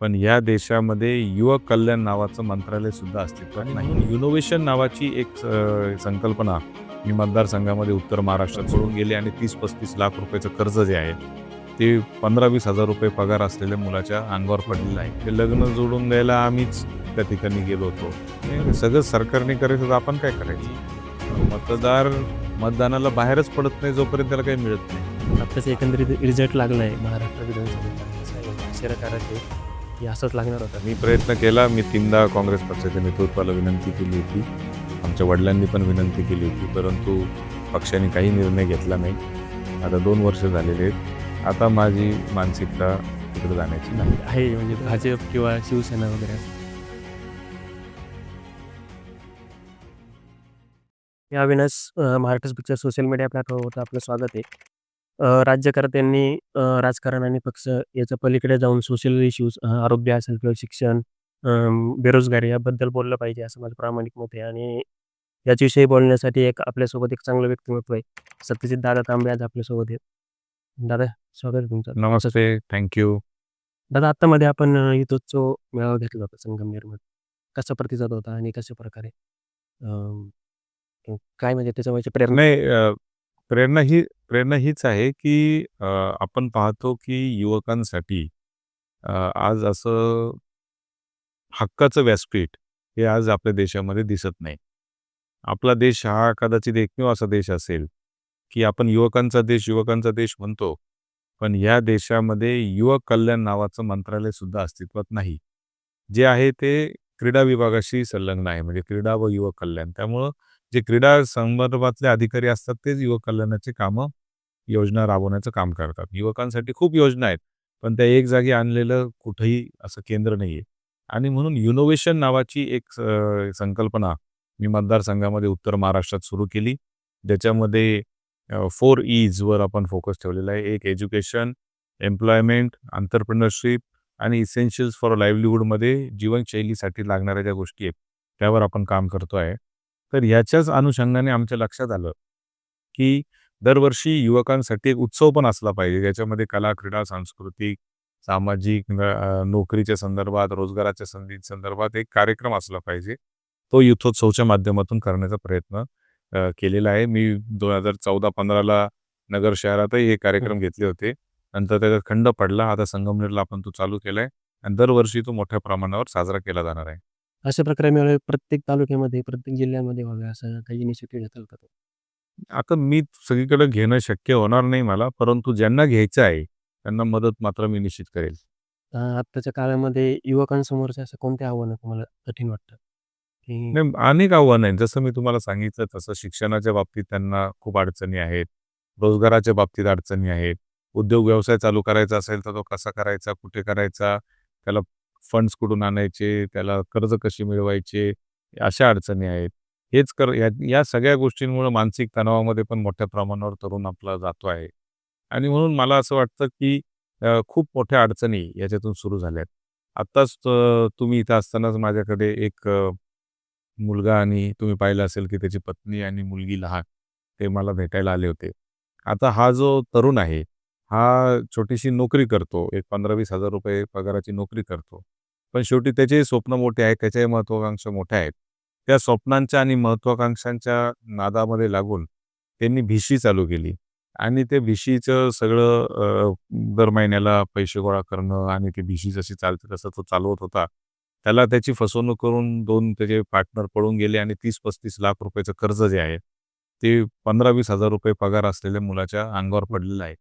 पण या देशामध्ये युवक कल्याण नावाचं मंत्रालय सुद्धा अस्तित्वात नाही. युनोव्हेशन नावाची एक संकल्पना मी मतदारसंघामध्ये उत्तर महाराष्ट्रात सोडून गेली आणि तीस पस्तीस लाख रुपयाचं कर्ज जे आहे ते पंधरा वीस हजार रुपये पगार असलेल्या मुलाच्या अंगावर पडलेलं आहे. ते लग्न जोडून द्यायला आम्हीच त्या ठिकाणी गेलो होतो. सगळं सरकारने करायचं तर आपण काय करायचं? मतदार मतदानाला बाहेरच पडत नाही जोपर्यंत त्याला काही मिळत नाही. आत्ताच एकंदरीत रिझल्ट लागला आहे महाराष्ट्र विधानसभेचा की असंच लागणार होतं. मी प्रयत्न केला मी तीनदा काँग्रेस पक्षाच्या नेतृत्वाला विनंती केली होती. आमच्या वडिलांनी पण विनंती केली होती परंतु पक्षाने काही निर्णय घेतला नाही. आता दोन वर्ष झालेले आहेत. आता माझी मानसिकता तिकडे जाण्याची नाही. आहे म्हणजे भाजप किंवा शिवसेना वगैरे असं. या अविनाश अ, महाराष्ट्र पिक्चर सोशल मीडिया प्लॅटफॉर्मवर आपलं स्वागत आहे. राज्यकर्त्यांनी अ, राजकारण आणि पक्ष याच्या पलीकडे जाऊन सोशल इश्यूज आरोग्य असेल किंवा शिक्षण बेरोजगारी याबद्दल बोललं पाहिजे असं माझं प्रामाणिक मत आहे. आणि याच्याविषयी बोलण्यासाठी एक आपल्यासोबत एक चांगलं व्यक्तिमत्व आहे. सत्यजित दादा तांबे आज आपल्यासोबत आहेत. दादा स्वागत आहे तुमचं. नमस्ते थँक्यू दादा आत्तामध्ये आपण अ, युथोत्सव मेळावा घेतला होता संगमनेरमध्ये कसा प्रतिसाद होता आणि कशा प्रकारे अ, काय म्हणजे त्याच्या मागची प्रेरणा? नाही अ, प्रेरणा ही प्रेरणा हीच आहे की अ, आपण पाहतो की युवकांसाठी अ, आज असं हक्काचं व्यासपीठ हे आज आपल्या देशामध्ये दिसत नाही. आपला देश हा कदाचित एकमेव असा देश असेल की आपण युवकांचा देश युवकांचा देश म्हणतो पण या देशामध्ये युवक कल्याण नावाचं मंत्रालय सुद्धा अस्तित्वात नाही. जे आहे ते क्रीडा विभागाशी संलग्न आहे म्हणजे क्रीडा व युवक कल्याण. त्यामुळं जे क्रीडा संदर्भातले अधिकारी असतात तेच युवक कल्याणाचे कामं योजना राबवण्याचं काम करतात. युवकांसाठी खूप योजना आहेत पण त्या एक जागी आणलेलं कुठंही असं केंद्र नाही आहे आणि म्हणून युनोव्हेशन नावाची एक संकल्पना मी मतदारसंघामध्ये उत्तर महाराष्ट्रात सुरू केली. ज्याच्यामध्ये फोर ईजवर आपण फोकस ठेवलेला आहे. एक एज्युकेशन एम्प्लॉयमेंट आंतरप्रिनरशिप आणि इसेन्शियल्स फॉर लाईव्हलीहूडमध्ये जीवनशैलीसाठी लागणाऱ्या ज्या गोष्टी आहेत त्यावर आपण काम करतो आहे. तर ह्याच्याच अनुषंगाने आमच्या लक्षात आलं की दरवर्षी युवकांसाठी एक उत्सव पण असला पाहिजे ज्याच्यामध्ये कला क्रीडा सांस्कृतिक सामाजिक नोकरीच्या संदर्भात रोजगाराच्या संधी संदर्भात एक कार्यक्रम असला पाहिजे. तो युथोत्सवच्या माध्यमातून करण्याचा प्रयत्न केलेला आहे. मी दोन हजार चौदा पंधराला नगर शहरातही हे कार्यक्रम घेतले होते. नंतर त्याचा खंड पडला. आता संगमनेरला आपण तो चालू केलाय. आणि दरवर्षी तो मोठ्या प्रमाणावर साजरा केला जाणार आहे. अशा प्रकारे मेळावे प्रत्येक तालुक्यामध्ये प्रत्येक जिल्ह्यामध्ये व्हावे असं काही इनिशिएटिव्ह घेतलं का? आता मी सगळीकडे घेणं शक्य होणार नाही मला परंतु ज्यांना घ्यायचं आहे त्यांना मदत मात्र मी निश्चित करेल. अ, आत्ताच्या काळामध्ये युवकांसमोरच्या असं कोणत्या आव्हानं तुम्हाला कठीण वाटतं? की नाही अनेक आव्हानं आहेत. जसं मी तुम्हाला सांगितलं तसं शिक्षणाच्या बाबतीत त्यांना खूप अडचणी आहेत. रोजगाराच्या बाबतीत अडचणी आहेत. उद्योग व्यवसाय चालू करायचा असेल तर तो कसा करायचा कुठे करायचा त्याला फंड्स कुठून आणायचे त्याला कर्ज कशी मिळवायचे अशा अडचणी आहेत. हेच कर या या सगळ्या गोष्टींमुळे मानसिक तणावामध्ये पण मोठ्या प्रमाणावर तरुण आपला जातो आहे. आणि म्हणून मला असं वाटतं की अ, खूप मोठ्या अडचणी याच्यातून सुरू झाल्यात. आत्ताच अ, तुम्ही इथं असतानाच माझ्याकडे एक अ, मुलगा आणि तुम्ही पाहिलं असेल की त्याची पत्नी आणि मुलगी लहान ते मला भेटायला आले होते. आता हा जो तरुण आहे हा छोटीशी नोकरी करतो एक पंधरा वीस हजार रुपये पगाराची नोकरी करतो. पण शेवटी त्याचे स्वप्न मोठे आहेत त्याच्याही महत्वाकांक्षा मोठ्या आहेत. त्या स्वप्नांच्या आणि महत्वाकांक्षांच्या नादामध्ये लागून त्यांनी भिशी चालू केली. आणि ते भिशीचं सगळं दर महिन्याला पैसे गोळा करणं आणि ती भिशी जशी चालते तसं तो चालवत होता. त्याला त्याची फसवणूक करून दोन त्याचे पार्टनर पळून गेले आणि तीस पस्तीस लाख रुपयाचं कर्ज जे आहे ते पंधरा वीस हजार रुपये पगार असलेल्या मुलाच्या अंगावर पडलेलं आहे.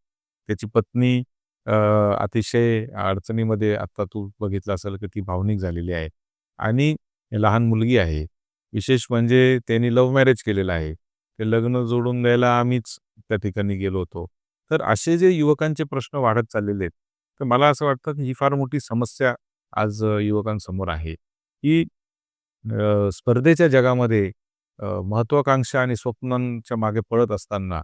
त्याची पत्नी अ, अतिशय अडचणीमध्ये आत्ता तू बघितलं असेल की ती भावनिक झालेली आहे आणि लहान मुलगी आहे. विशेष म्हणजे त्यांनी लव्ह मॅरेज केलेलं आहे. ते लग्न जोडून द्यायला आम्हीच त्या ठिकाणी गेलो होतो. तर असे जे युवकांचे प्रश्न वाढत चाललेले आहेत तर मला असं वाटतं की ही फार मोठी समस्या आज अ, युवकांसमोर आहे की अ, स्पर्धेच्या जगामध्ये अ, आणि स्वप्नांच्या मागे पळत असताना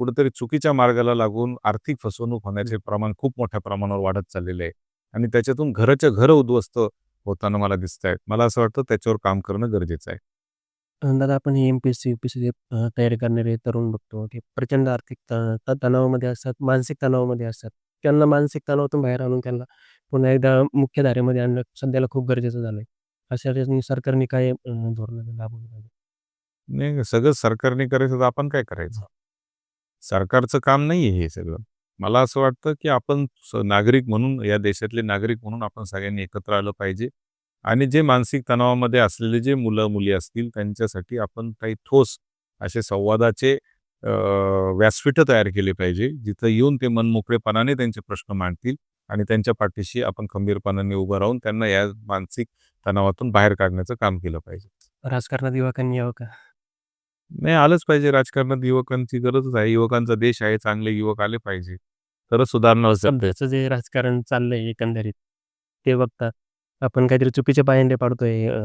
कुठेतरी चुकीच्या मार्गाला लागून आर्थिक फसवणूक होण्याचे प्रमाण खूप मोठ्या प्रमाणावर वाढत चाललेले आहे आणि त्याच्यातून घराच्या घरं उद्ध्वस्त होताना मला दिसत आहेत मला असं वाटतं त्याच्यावर काम करणं गरजेचं आहे दादा आपण हे M P S C, U P S C तयारी करणारे तरुण बघतो की प्रचंड आर्थिक त त- तणावामध्ये असतात मानसिक तणावामध्ये असतात त्यांना मानसिक तणावातून बाहेर आणून त्यांना पुन्हा एकदा मुख्य धारेमध्ये आणणं सध्याला खूप गरजेचं झालंय. अशा सरकारने काय अ, धोरणं राबवली पाहिजे? नाही, सगळं सरकारने करायचं तर आपण काय करायचं? सरकारचं काम नाहीये हे सगळं. मला असं वाटतं, की आपण स नागरिक म्हणून या देशातले नागरिक म्हणून आपण सगळ्यांनी एकत्र आलं पाहिजे आणि जे मानसिक तणावामध्ये असलेले जे मुलं-मुली असतील त्यांच्यासाठी आपण काही ठोस असे संवादाचे अ, व्यासपीठं तयार केली पाहिजे. जिथं येऊन ते मनमोकळेपणाने त्यांचे प्रश्न मांडतील आणि त्यांच्या पाठीशी आपण खंबीरपणाने उभं राहून त्यांना या मानसिक तणावातून बाहेर काढण्याचं काम केलं पाहिजे. राजकारणात युवकांनी यावं का? नाही, आलंच पाहिजे. राजकारणात युवकांची गरजच आहे. युवकांचा देश आहे. चांगले युवक आले पाहिजे. तरच सुधारणा होईल. सध्याचं जे राजकारण चाललंय एकंदरीत, ते बघता आपण काहीतरी चुकीचे पायंडे पाडतोय अ,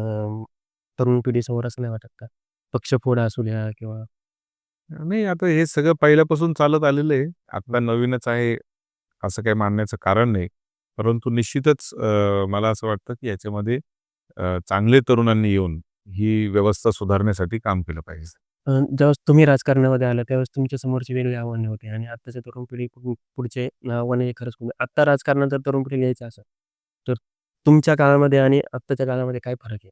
तरुण पिढीसमोर असं नाही वाटत का? पक्षफोड असू द्या किंवा नाही, आता हे सगळं पहिल्यापासून चालत आलेलं आहे. आता नवीनच आहे, असं काही मानण्याचं कारण नाही. परंतु निश्चितच अ, मला असं वाटतं, की याच्यामध्ये अ, चांगले तरुणांनी येऊन ही व्यवस्था सुधारण्यासाठी काम केलं पाहिजे. अ, ज्यावेळेस तुम्ही राजकारणामध्ये आला त्यावेळेस तुमच्या समोरची वेगळी आव्हाने होती आणि आत्ताच्या तरुण पिढी पु पुढचे आव्हाने खरंच खूप आत्ता राजकारणात जर तरुण पिढी यायचं असेल, तर तुमच्या काळामध्ये आणि आत्ताच्या काळामध्ये काय फरक आहे?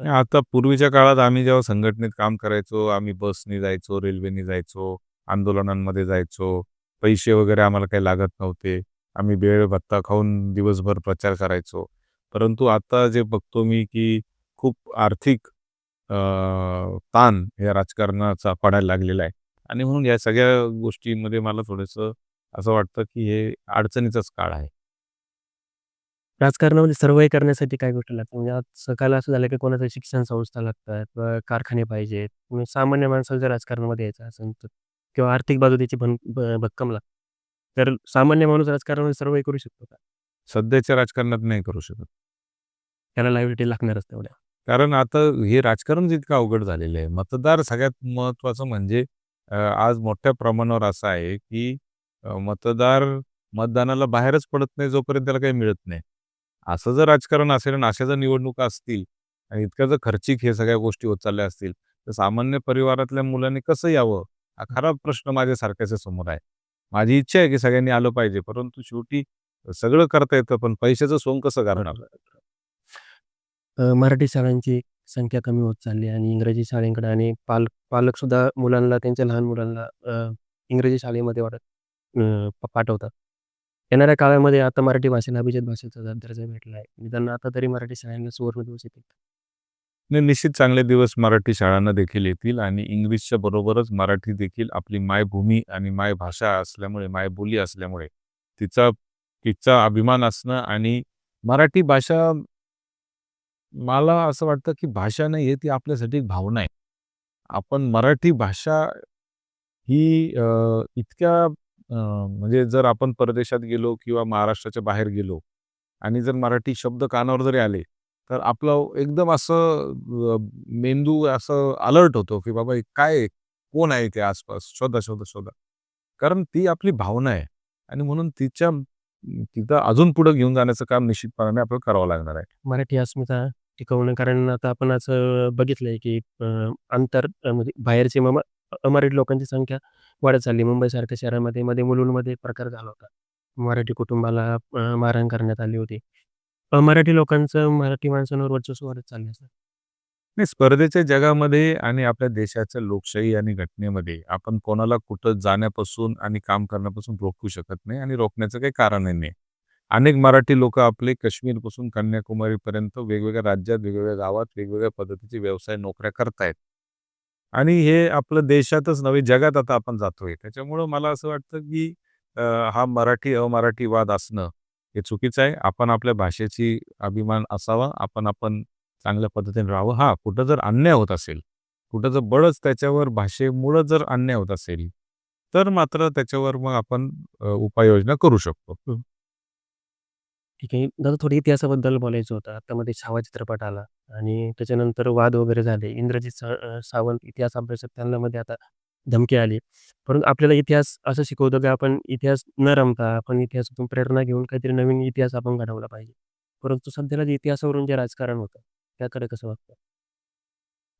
आणि आता पूर्वीच्या काळात आम्ही जेव्हा संघटनेत काम करायचो, आम्ही बसनी जायचो, रेल्वेने जायचो, आंदोलनांमध्ये जायचो. पैसे वगैरे आम्हाला काही लागत नव्हते. आम्ही बेळ भत्ता खाऊन दिवसभर प्रचार करायचो. परंतु आता जे बघतो मी, की खूप आर्थिक ताण या राजकारणाचा पडायला लागलेला आहे आणि म्हणून या सगळ्या गोष्टींमध्ये मला थोडंसं असं वाटतं, की हे अडचणीचाच काळ आहे. राजकारणामध्ये सर्व्हाइव्ह करण्यासाठी काय गोष्टी लागतात? म्हणजे आज सकाळला असं झालं, की कोणाचं शिक्षण संस्था लागतात कारखाने पाहिजेत. मग सामान्य माणसाला जर राजकारणामध्ये यायचं असेल तर किंवा आर्थिक बाजू त्याची भन भ भक्कम लागते. तर सामान्य माणूस राजकारणामध्ये सर्व्हाइव्ह करू शकतो का? सध्याच्या राजकारणात नाही करू शकत. त्याला लायबिलिटी लागणारच तेवढ्या. कारण आता हे राजकारणच इतकं अवघड झालेलं आहे. मतदार सगळ्यात महत्त्वाचं म्हणजे आज मोठ्या प्रमाणावर असं आहे, की मतदार मतदानाला बाहेरच पडत नाही जोपर्यंत त्याला काही मिळत नाही. असं जर राजकारण असेल आणि अशा जर निवडणुका असतील आणि इतक्या जर खर्चिक हे सगळ्या गोष्टी होत चालल्या असतील, तर सामान्य परिवारातल्या मुलांनी कसं यावं? हा खरा प्रश्न माझ्यासारख्याच्या समोर आहे. माझी इच्छा आहे, की सगळ्यांनी आलं पाहिजे. परंतु शेवटी सगळं करता येतं, पण पैशाचं सोंग कसं करणार? मराठी शाळांची संख्या कमी होत चालली आणि इंग्रजी शाळेकडे आणि पाल पालकसुद्धा मुलांना त्यांच्या लहान मुलांना अ, इंग्रजी शाळेमध्ये वाटत अ, प पाठवतात. येणाऱ्या काळामध्ये आता मराठी भाषेला अभिजात भाषेचा द दर्जा भेटला आहे. निदान आता तरी मराठी शाळांना सुवर्ण दिवस येतील. नाही, निश्चित चांगले दिवस मराठी शाळांना देखील येतील आणि इंग्लिशच्या बरोबरच मराठी देखील आपली मायभूमी आणि मायभाषा असल्यामुळे, मायबोली असल्यामुळे तिचा तिचा अभिमान असणं आणि मराठी भाषा मला असं वाटतं, की भाषा नाही आहे, ती आपल्यासाठी एक भावना आहे. आपण मराठी भाषा ही अ, इतक्या अ, म्हणजे जर आपण परदेशात गेलो किंवा महाराष्ट्राच्या बाहेर गेलो आणि जर मराठी शब्द कानावर जरी आले, तर आपलं एकदम असं अ, मेंदू असं अलर्ट होतो, की बाबा हे काय आहे? कोण आहे ते आसपास? शोधा, शोधा, शोधा. कारण ती आपली भावना आहे आणि म्हणून तिच्या तिथं अजून पुढे घेऊन जाण्याचं काम निश्चितपणाने आपल्याला करावं लागणार आहे. मराठी अस्मिता टिकवणं कारण आता आपण असं बघितलंय, की अ, अंतर अ, म्हणजे बाहेरचे मग अमराठी लोकांची संख्या वाढत चालली. मुंबईसारख्या शहरामध्ये मध्ये मुलुंडमध्ये प्रकार झाला होता. मराठी कुटुंबाला अ, मारहाण करण्यात आली होती. अमराठी लोकांचं मराठी माणसांवर वर्चस्व वाढत चाललं असं. नाही, स्पर्धेच्या जगामध्ये आणि आपल्या देशाच्या लोकशाही आणि घटनेमध्ये आपण कोणाला कुठं जाण्यापासून आणि काम करण्यापासून रोखू शकत नाही आणि रोखण्याचं काही कारणही नाही. अनेक मराठी लोक आपले काश्मीरपासून कन्याकुमारीपर्यंत वेगवेगळ्या राज्यात, वेगवेगळ्या गावात, वेगवेगळ्या पद्धतीचे व्यवसाय, नोकऱ्या करतायत. आणि हे आपलं देशातच नव्हे, जगात आता आपण जातोय. त्याच्यामुळं मला असं वाटतं, की हा मराठी-अमराठी वाद असणं हे चुकीचं आहे. आपण आपल्या भाषेची अभिमान असावा. आपण आपण चांगल्या पद्धतीने राहावं. हा कुठं जर अन्याय होत असेल, कुठं जर बळच त्याच्यावर भाषेमुळं जर अन्याय होत असेल, तर मात्र त्याच्यावर मग आपण उपाययोजना करू शकतो. ठीक आहे. दादा थोडं इतिहासाबद्दल बोलायचं होतं. आता मध्ये छावा चित्रपट आला आणि त्याच्यानंतर वाद वगैरे झाले. इंद्रजित सा अ, सावंत इतिहास अभ्यासक त्यांना मध्ये आता धमकी आली. परंतु आपल्याला इतिहास असं शिकवतो, की आपण इतिहास न रमता आपण इतिहासातून प्रेरणा घेऊन काहीतरी नवीन इतिहास आपण घडवला पाहिजे. परंतु सध्याला जे इतिहासावरून जे राजकारण होतं, त्याकडे कसं वाटतं?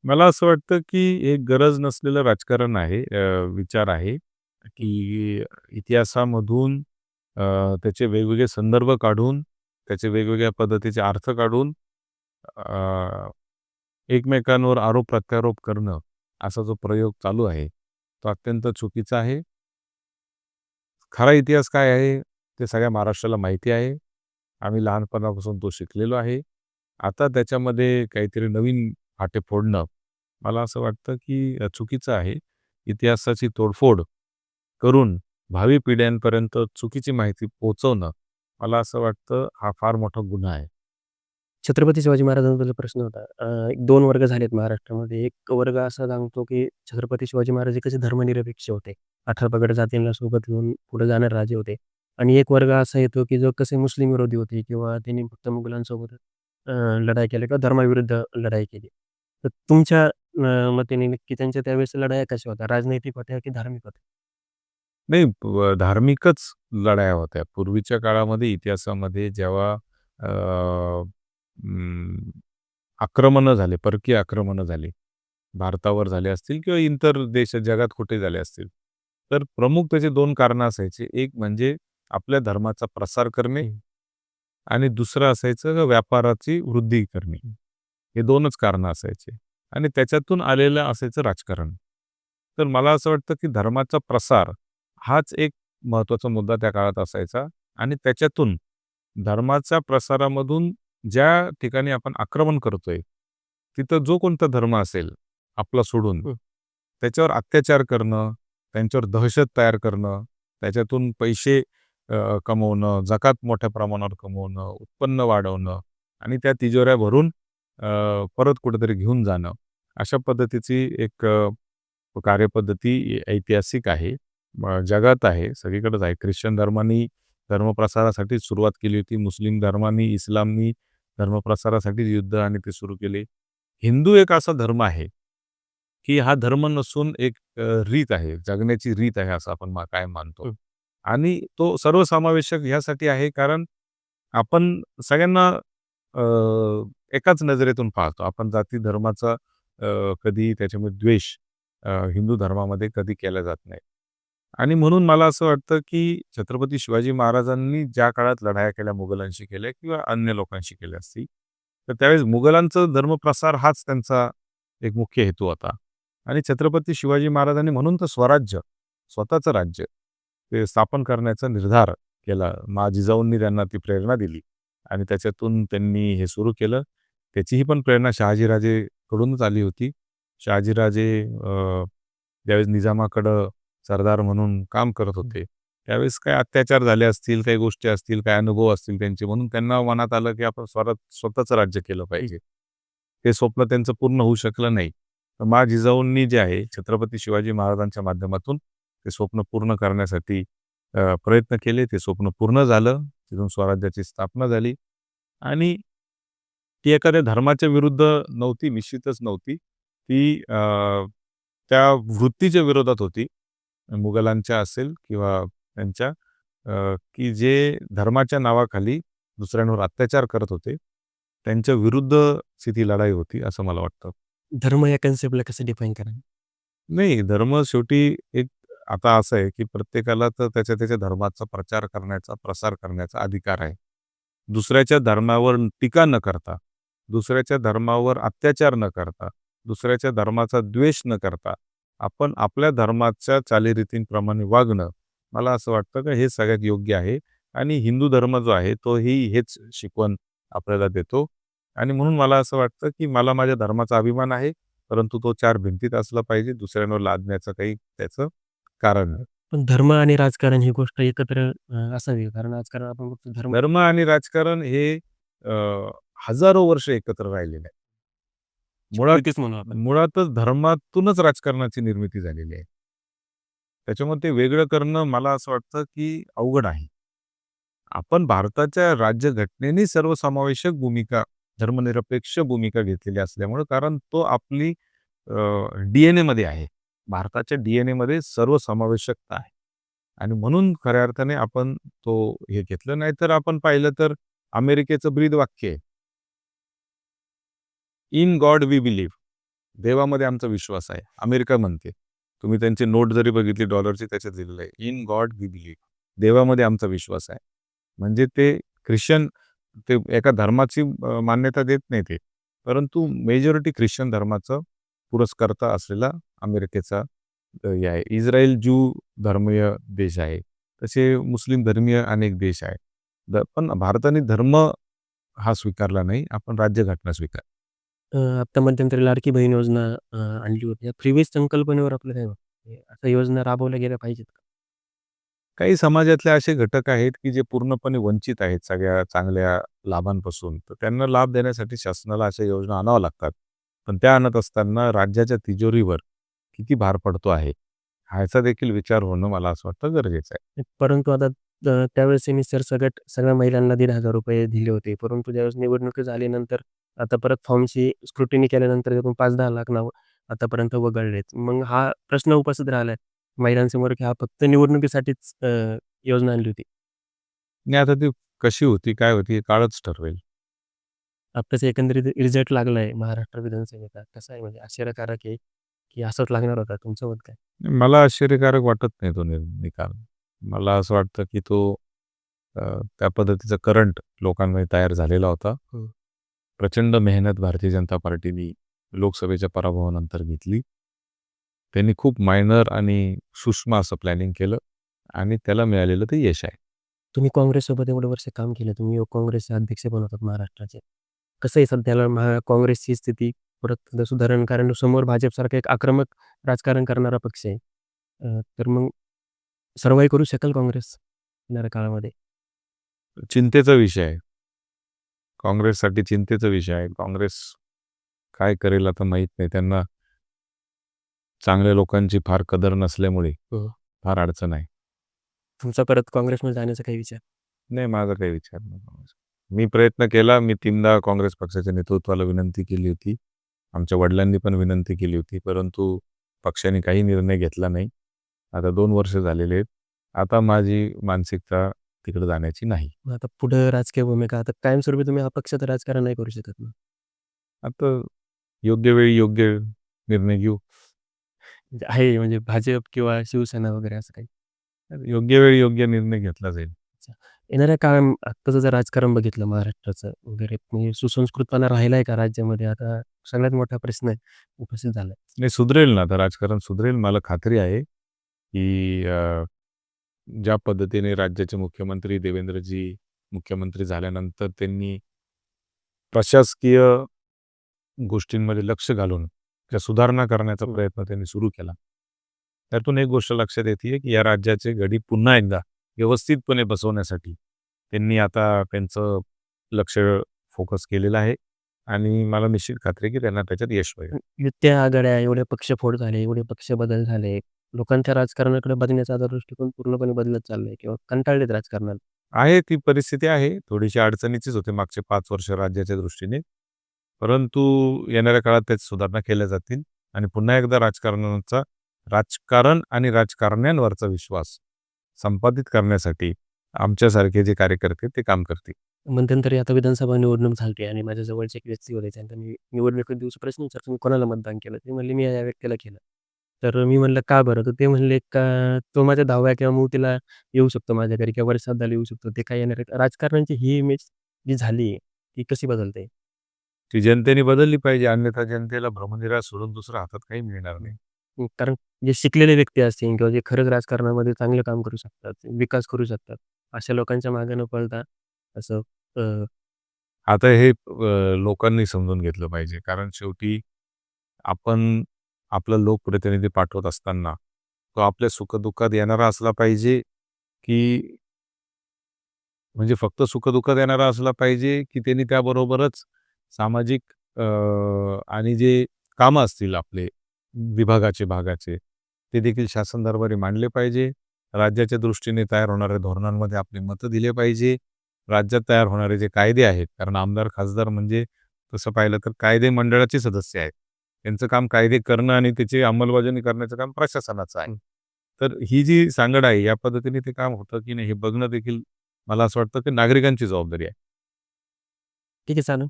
मला असं वाटतं, की एक गरज नसलेलं राजकारण आहे. अ, विचार आहे, की इतिहासामधून अ, त्याचे वेगवेगळे संदर्भ काढून त्याचे वेगवेगळ्या पद्धतीचे अर्थ काढून एकमेकांवर आरोप प्रत्यारोप करणं असा जो प्रयोग चालू आहे तो अत्यंत चुकीचा आहे. खरा इतिहास काय आहे ते सगळ्या महाराष्ट्राला माहिती आहे. आम्ही लहानपणापासून तो शिकलेलो आहे. आता त्याच्यामध्ये काहीतरी नवीन फाटे फोडणं मला असं वाटतं की चुकीचं आहे. इतिहासाची तोडफोड करून भावी पिढ्यांपर्यंत चुकीची माहिती पोचवणं मला असं वाटतं हा फार मोठा गुन्हा आहे छत्रपती शिवाजी महाराजांबद्दल प्रश्न होता. अ, एक 2 वर्ग झालेत महाराष्ट्रामध्ये. एक वर्ग असा सांगतो, की छत्रपती शिवाजी महाराज हे कसे धर्मनिरपेक्ष होते. 18 पगड जातींना सोबत घेऊन पुढे जाणारे राजे होते. आणि एक वर्ग असा येतो, की जो कसे मुस्लिम विरोधी होते किंवा त्यांनी फक्त मुघलांसोबत अ, लढाई केली किंवा धर्माविरुद्ध लढाई केली. तर तुमच्या अ, मतेने नक्की त्यांच्या त्यावेळेस लढाया कशा होत्या? राजनैतिक होत्या की धार्मिक होत्या? नाही धार्मिकच लढाया होत्या. पूर्वीच्या काळामध्ये इतिहासामध्ये जेव्हा अ, अं, आक्रमणं झाले, परकीय आक्रमणं झाली. भारतावर झाले असतील किंवा इतर देश जगात कुठे झाले असतील. तर प्रमुख त्याचे 2 कारणं असायचे. एक म्हणजे आपल्या धर्माचा प्रसार करणे आणि दुसरं असायचं व्यापाराची वृद्धी करणे. हे 2च कारणं असायचे आणि त्याच्यातून आलेलं असायचं राजकारण. तर मला असं वाटतं, की धर्माचा प्रसार हाच एक महत्त्वाचा मुद्दा त्या काळात असायचा आणि त्याच्यातून धर्माच्या प्रसारामधून ज्या ठिकाणी आपण आक्रमण करतोय, तिथं जो कोणता धर्म असेल आपला सोडून. त्याच्यावर अत्याचार करणं, त्यांच्यावर दहशत तयार करणं, त्याच्यातून पैसे कमवणं, जकात मोठ्या प्रमाणावर कमवणं, उत्पन्न वाढवणं आणि त्या तिजोऱ्या भरून परत कुठेतरी घेऊन जाणं. अशा पद्धतीची एक कार्यपद्धती ऐतिहासिक आहे. जगात आहे, सगळीकडेच आहे. ख्रिश्चन धर्मानी धर्मप्रसारासाठी सुरुवात केली होती. मुस्लिम धर्मानी, इस्लामनी धर्मप्रसारासाठी युद्ध आणि ते सुरू केले. हिंदू एक असा धर्म आहे, की हा धर्म नसून एक रीत आहे, जगण्याची रीत आहे असं आपण मा कायम मानतो. हं. आणि तो सर्वसमावेशक ह्यासाठी आहे कारण आपण सगळ्यांना अ, एकाच नजरेतून पाहतो. आपण जाती धर्माचा कधी त्याच्यामध्ये द्वेष हिंदू धर्मामध्ये कधी केला जात नाही. आणि म्हणून मला असं वाटतं, की छत्रपती शिवाजी महाराजांनी ज्या काळात लढाया केल्या मुघलांशी केल्या किंवा अन्य लोकांशी केल्या असतील, तर त्यावेळेस मुघलांचं धर्मप्रसार हाच त्यांचा एक मुख्य हेतू होता. आणि छत्रपती शिवाजी महाराजांनी म्हणून तर स्वराज्य, स्वतःचं राज्य ते स्थापन करण्याचा निर्धार केला. मा जिजाऊंनी त्यांना ती प्रेरणा दिली आणि त्याच्यातून त्यांनी हे सुरू केलं. त्याचीही पण प्रेरणा शहाजीराजेकडूनच आली होती. शहाजीराजे ज्यावेळेस निजामाकडं सरदार म्हणून काम करत होते, त्यावेळेस काही अत्याचार झाले असतील, काही गोष्टी असतील, काही अनुभव असतील त्यांचे, म्हणून त्यांना मनात आलं, की आपण स्वरा स्वतःचं राज्य केलं पाहिजे. ते स्वप्न त्यांचं पूर्ण होऊ शकलं नाही. तर मा जिजाऊंनी जे आहे छत्रपती शिवाजी महाराजांच्या माध्यमातून ते स्वप्न पूर्ण करण्यासाठी प्रयत्न केले. ते स्वप्न पूर्ण झालं. तिथून स्वराज्याची स्थापना झाली आणि ती एखाद्या धर्माच्या विरुद्ध नव्हती, निश्चितच नव्हती. ती त्या वृत्तीच्या विरोधात होती. मुघलांच्या असेल किंवा त्यांच्या की जे धर्माच्या नावाखाली दुसऱ्यांवर अत्याचार करत होते. त्यांच्या विरुद्धची ती लढाई होती असं मला वाटतं. धर्म या कन्सेप्टला कसं डिफाईन कराल? नाही, धर्म शेवटी एक आता असं आहे, की प्रत्येकाला तर त्याच्या त्याच्या धर्माचा प्रचार करण्याचा, प्रसार करण्याचा अधिकार आहे. दुसऱ्याच्या धर्मावर टीका न करता, दुसऱ्याच्या धर्मावर अत्याचार न करता, दुसऱ्याच्या धर्माचा द्वेष न करता, आपण आपल्या धर्माच्या चालीरीतींप्रमाणे वागणं, मला असं वाटतं की हे सगळ्यात योग्य आहे आणि हिंदू धर्म जो आहे तोही हेच शिकवण आपल्याला देतो आणि म्हणून मला असं वाटतं, की मला माझ्या धर्माचा अभिमान आहे, परंतु तो चार भिंतीत असला पाहिजे. दुसऱ्यांवर लादण्याचं काही त्याचं कारण नाही. पण धर्म आणि राजकारण ही गोष्ट एकत्र असावी. कारण आजकाल आपण धर्म धर्म आणि राजकारण हे हजारो वर्ष एकत्र राहिलेले आहे. मुळात. मुळातच धर्मातूनच राजकारणाची निर्मिती झालेली आहे. त्याच्यामुळे ते वेगळं करणं मला असं वाटतं, की अवघड आहे. आपण भारताच्या राज्यघटनेने सर्वसमावेशक भूमिका, धर्मनिरपेक्ष भूमिका घेतलेली असल्यामुळं कारण तो आपली अ, डी-एन-एमध्ये आहे. भारताच्या डी-एन-एमध्ये सर्वसमावेशकता आहे आणि म्हणून खऱ्या अर्थाने आपण तो हे घेतलं. नाहीतर आपण पाहिलं तर अमेरिकेचं ब्रीद वाक्य आहे. In God we believe. देवामध्ये आमचा विश्वास आहे. अमेरिका म्हणते. तुम्ही त्यांची नोट जरी बघितली डॉलरची त्याच्यात दिलेलं आहे. In God we believe. देवामध्ये आमचा विश्वास आहे. म्हणजे ते ख्रिश्चन ते एका धर्माची मान्यता देत नाही ते. परंतु मेजॉरिटी ख्रिश्चन धर्माचं पुरस्कर्ता असलेला अमेरिकेचा हे आहे. इस्रायल ज्यू धर्मीय देश आहे. तसे मुस्लिम धर्मीय अनेक देश आहेत. पण भारताने धर्म हा स्वीकारला नाही. आपण राज्यघटना स्वीकार अ, आत्ता मध्यंतरी लाडकी बहीण योजना अ, आणली होती. या फ्री वेज संकल्पनेवर आपलं काय आहे? अशा योजना राबवल्या गेल्या पाहिजेत का? काही समाजातले असे घटक आहेत, की जे पूर्णपणे वंचित आहेत सगळ्या चांगल्या लाभांपासून. तर त्यांना लाभ देण्यासाठी शासनाला अशा योजना आणाव्या लागतात. पण त्या आणत असताना राज्याच्या तिजोरीवर किती भार पडतो आहे, ह्याचा देखील विचार होणं मला असं वाटतं गरजेचं आहे. परंतु आता अ, त्यावेळेस त्यांनी सरसकट सगळ्या महिलांना ₹1,500 दिले होते. परंतु ज्यावेळेस निवडणुकी झाल्यानंतर आता परत फॉर्मची स्क्रुटिनी केल्यानंतर त्यातून 5-10 लाख नावं आतापर्यंत वगळलेत. मग हा प्रश्न उपस्थित राहिला आहे महिलांसमोर, की हा फक्त निवडणुकीसाठीच अ, योजना आणली होती. आणि आता ती कशी होती, काय होती हे काळच ठरवेल. आत्ताच एकंदरीत रिझल्ट लागलाय महाराष्ट्र विधानसभेचा. कसा आहे म्हणजे आश्चर्यकारक आहे, की असाच लागणार होता? तुमचं मत काय? मला आश्चर्यकारक वाटत नाही तो नि निकाल. मला असं वाटतं, की तो अ, त्या पद्धतीचा करंट लोकांमध्ये तयार झालेला होता. हं. प्रचंड मेहनत भारतीय जनता पार्टीने लोकसभेच्या पराभवानंतर घेतली. त्यांनी खूप मायनर आणि सूक्ष्म असं प्लॅनिंग केलं आणि त्याला मिळालेलं ते यश आहे. तुम्ही काँग्रेससोबत एवढे वर्ष काम केलं. तुम्ही काँग्रेसचे अध्यक्ष पण होतात महाराष्ट्राचे. कसं आहे सध्याला महा काँग्रेसची स्थिती परत सुधारण कारण समोर भाजपसारखा एक आक्रमक राजकारण करणारा पक्ष आहे. तर मग सर्व्हाइव्ह करू शकेल काँग्रेस येणाऱ्या काळामध्ये? चिंतेचा विषय आहे. काँग्रेससाठी चिंतेचा विषय आहे. काँग्रेस काय करेल आता माहीत नाही. त्यांना चांगल्या लोकांची फार कदर नसल्यामुळे हं. फार अडचण आहे. तुमचा परत काँग्रेसमध्ये जाण्याचा काही विचार? नाही, माझा काही विचार नाही काँग्रेस. मी प्रयत्न केला. मी 3दा काँग्रेस पक्षाच्या नेतृत्वाला विनंती केली होती. आमच्या वडिलांनी पण विनंती केली होती. परंतु पक्षाने काही निर्णय घेतला नाही. आता 2 वर्ष झालेले आहेत. आता माझी मानसिकता तिकडे जाण्याची नाही. मग आता पुढं राजकीय भूमिका आता कायमस्वरूपी तुम्ही अपक्षाचं राजकारण नाही करू शकत ना? आता योग्य वेळी योग्य निर्णय घेऊ. म्हणजे आहे म्हणजे भाजप किंवा शिवसेना वगैरे असं काही? योग्य वेळी योग्य निर्णय घेतला जाईल. अच्छा. येणाऱ्या काळ आत्ताचं जर राजकारण बघितलं महाराष्ट्राचं वगैरे म्हणजे सुसंस्कृतपणा राहिलाय का राज्यामध्ये? आता सगळ्यात मोठा प्रश्न आहे उपस्थित झालाय. नाही सुधरेल ना, आता राजकारण सुधरेल. मला खात्री आहे, की अ, ज्या पद्धतीने राज्याचे मुख्यमंत्री देवेंद्रजी मुख्यमंत्री झाल्यानंतर त्यांनी प्रशासकीय गोष्टींमध्ये लक्ष घालून त्या सुधारणा करण्याचा प्रयत्न त्यांनी सुरू केला. त्यातून एक गोष्ट लक्षात येते की या राज्याचे घडी पुन्हा एकदा व्यवस्थितपणे बसवण्यासाठी त्यांनी आता त्यांचं लक्ष फोकस केलेलं आहे आणि मला निश्चित खात्री की त्यांना त्याच्यात यश होईल. युत्या आघाड्या, एवढे पक्ष फोड झाले, एवढे पक्ष बदल झाले. लोकांच्या राजकारणाकडे बघण्याचा आता दृष्टिकोन पूर्णपणे बदलत चाललाय किंवा कंटाळलेत राजकारणाला. आहे ती परिस्थिती आहे. थोडीशी अडचणीचीच होते मागचे 5 वर्ष राज्याच्या दृष्टीने. परंतु येणाऱ्या काळात त्यात सुधारणा केल्या जातील आणि पुन्हा एकदा राजकारणाचा राजकारण आणि राजकारण्यांवरचा विश्वास संपादित करण्यासाठी आमच्यासारखे जे कार्यकर्ते ते काम करतील. मध्यंतरी आता विधानसभा निवडणूक झाली आणि माझ्या जवळचे एक व्यक्ती होते. त्यांना मी निवडणुकीच्या दिवशी प्रश्न विचारला, "तुम्ही कोणाला मतदान केलं?" ते म्हणले, "मी या व्यक्तीला केलं." तर मी म्हणलं, "का बरं?" तर ते म्हणले, "का तो माझ्या 10व्या किंवा मौतीला येऊ शकतो माझ्या घरी किंवा वर्षश्राद्धाला येऊ शकतो. ते काय येणार आहे." राजकारण्यांची ही इमेज जी झाली ती कशी बदलते? ती जनतेने बदलली पाहिजे. अन्यथा जनतेला भ्रमनिरास सोडून दुसऱ्या हातात काही मिळणार नाही. हं, कारण जे शिकलेले व्यक्ती असतील किंवा जे खरंच राजकारणामध्ये चांगलं काम करू शकतात, विकास करू शकतात, अशा लोकांच्या मागे न पळता असं अ, आता हे अ, लोकांनी समजून घेतलं पाहिजे. कारण शेवटी आपण आपलं लोकप्रतिनिधी पाठवत असताना तो आपल्या सुखदुःखात येणारा असला पाहिजे, की म्हणजे फक्त सुखदुःखात येणारा असला पाहिजे, की त्यांनी त्याबरोबरच सामाजिक आणि जे कामं असतील आपले विभागाचे, भागाचे, ते देखील शासन दरबारी मांडले पाहिजे. राज्याच्या दृष्टीने तयार होणाऱ्या धोरणांमध्ये आपले मतं दिले पाहिजे. राज्यात तयार होणारे जे कायदे आहेत, कारण आमदार, खासदार म्हणजे तसं पाहिलं तर कायदे मंडळाचे सदस्य आहेत. त्यांचं काम कायदे करणं आणि त्याची अंमलबजावणी करण्याचं काम प्रशासनाचं आहे. तर ही जी सांगड आहे, या पद्धतीने ते काम होतं की नाही हे बघणं देखील मला असं वाटतं की नागरिकांची जबाबदारी आहे. ठीक आहे चालेल.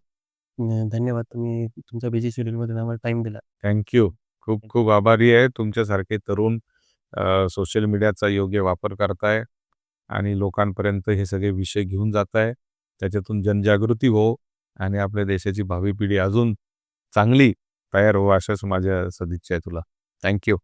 अ, धन्यवाद. तुम्ही तुमच्या बिझी शेड्यूलमधून आम्हाला टाईम दिला. Thank you. खूप खूप आभारी आहे. तुमच्यासारखे तरुण सोशल मीडियाचा योग्य वापर करताय आणि लोकांपर्यंत हे सगळे विषय घेऊन जाताय. त्याच्यातून जनजागृती हो आणि आपल्या देशाची भावी पिढी अजून चांगली तयार हो अशाच माझ्या सदिच्छा आहे तुला. थँक्यू